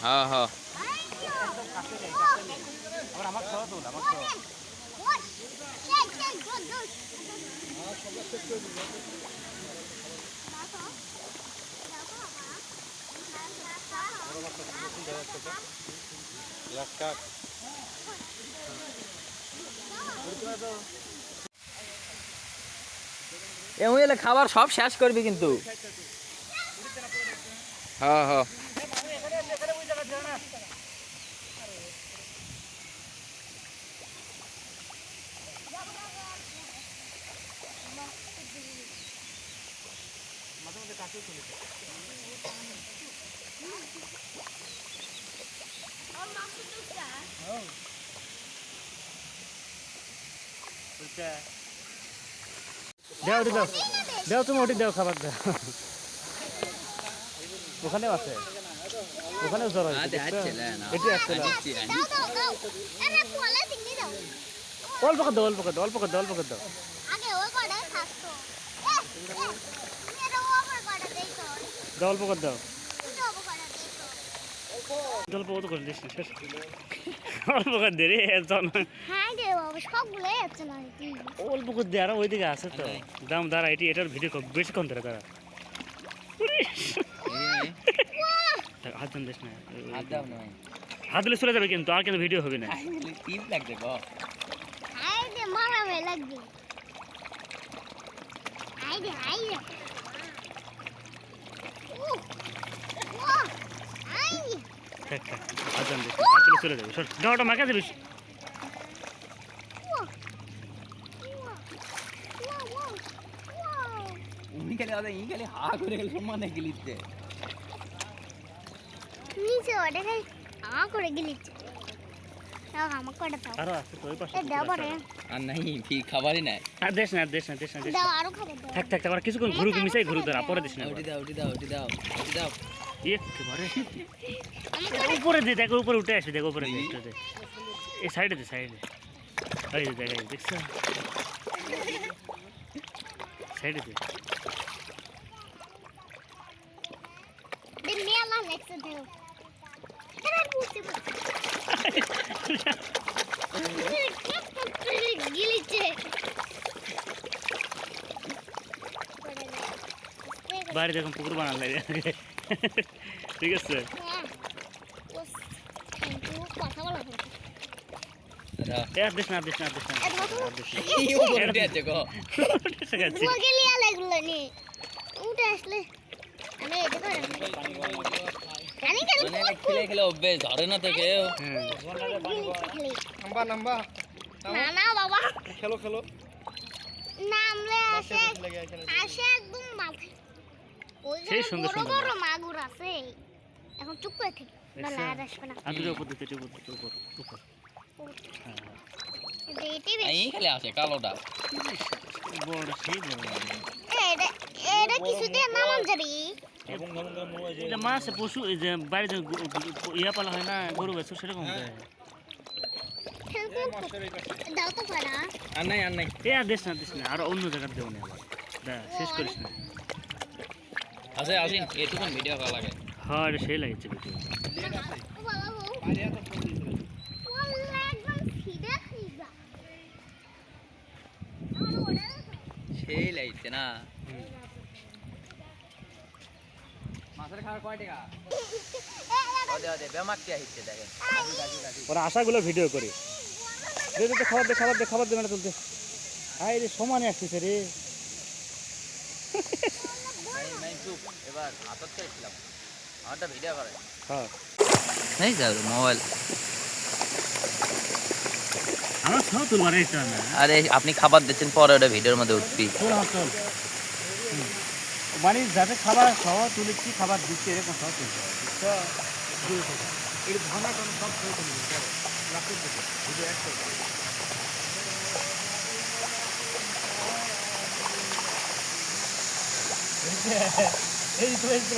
হ্যাঁ হ্যাঁ। এমন খাবার সব শেষ করবি কিন্তু। হ্যাঁ হ্যাঁ। দেও ওটি দাও। দেও তুমি ওটি দেও খাবার দাও। ওখানেও আছে। ওখানেও জ্বর হয়েছে? এটি অল্প করে দাও অল্প করে দাও অল্প করে দাও অল্প করে দাও। দাও অল্প করে দাও। অল্প কত করে দিস শেষ। অল্প করে দে রে জন হ্যাঁ অল্প করে দে আর ওইদিকে আছে তো। দাম দাঁড়া এটি এটার ভিডিও বেশিক্ষণ ধরে দাঁড়া। হাত দেন দিস না। হাত দিলে চলে যাবে কিন্তু আর কিন্তু ভিডিও হবে না? রে লাগবে। হাত দেন দিস না, হাত দিলে চলে যাবে। সর গাওয়াটা মাখা দিবিস উহ, উহ, উহ, উহ। নিচে ওটা খাই আ করে গেলি দাও আমার থাক থাক আর কিছুক্ষণ ঘুরুক মিশাই ঘুরুক দাঁড়া পরে দিস না উপরে দে দেখো উপরে উঠে আসবে দেখো উপরে এই সাইডে দে সাইডে এই দেখ দেখছ সাইডে দে মেলা লাগছে দাও বাইরে দেখুন পুকুর বানাল ঠিক আছে। উঠে আসলে। আমি এটা করে মানে খেলে খেলে অভ্যেস ধরে না তো কেউ নাম্বা নাম্বা। না না বাবা। খেলো খেলো। নামলে আসে আসে একদম মাথায় ওই যে বড় বড় মাগুর আছে। এখন চুপ করে থেকে। না দেখছ? আসবে না। আর উপর দিতে উপর দিতে উপর উপর। হ্যাঁ। এই খেলে আসে কালোটা। বড় সেই বড় এটা এটা কিছুতে নামান যাবি এটা মাছ পশু যে গু- ইয়া পালা হয় না গরু বেছো সেরকম দেয়। দাও আর নাই আর নাই। এ আর দিস না দিস না আর অন্য জায়গার দেও না আবার। শেষ করিস না। আছে আসিন এটুকুন ভিডিও করা লাগে। হ্যাঁ এটা সেই লাগছে ভিডিও সেই লাগছে না। মাছের খাওয়ার কয় টাকা? ওদে ওদে বেমাক কি আহিছে দেখেন। ওরা আশাগুলো ভিডিও করে। দে দে দে, খাবার দে খাবার দে খাবার দে মানে তুলতে। আয় রে সমানে আসতেছে রে। এবার হাতত চাইছিলাম। আমারটা ভিডিও করে। হ্যাঁ। আরে আপনি খাবার দিচ্ছেন পরে ওটা ভিডিওর মধ্যে উঠবি। মানে যাতে খাবার খাওয়া তুলে কি খাবার দিচ্ছে, এরকম সব চলতে হবে বুঝছ? এর ভাঙা টানা সব ভিডিও এক এই তো এই তো।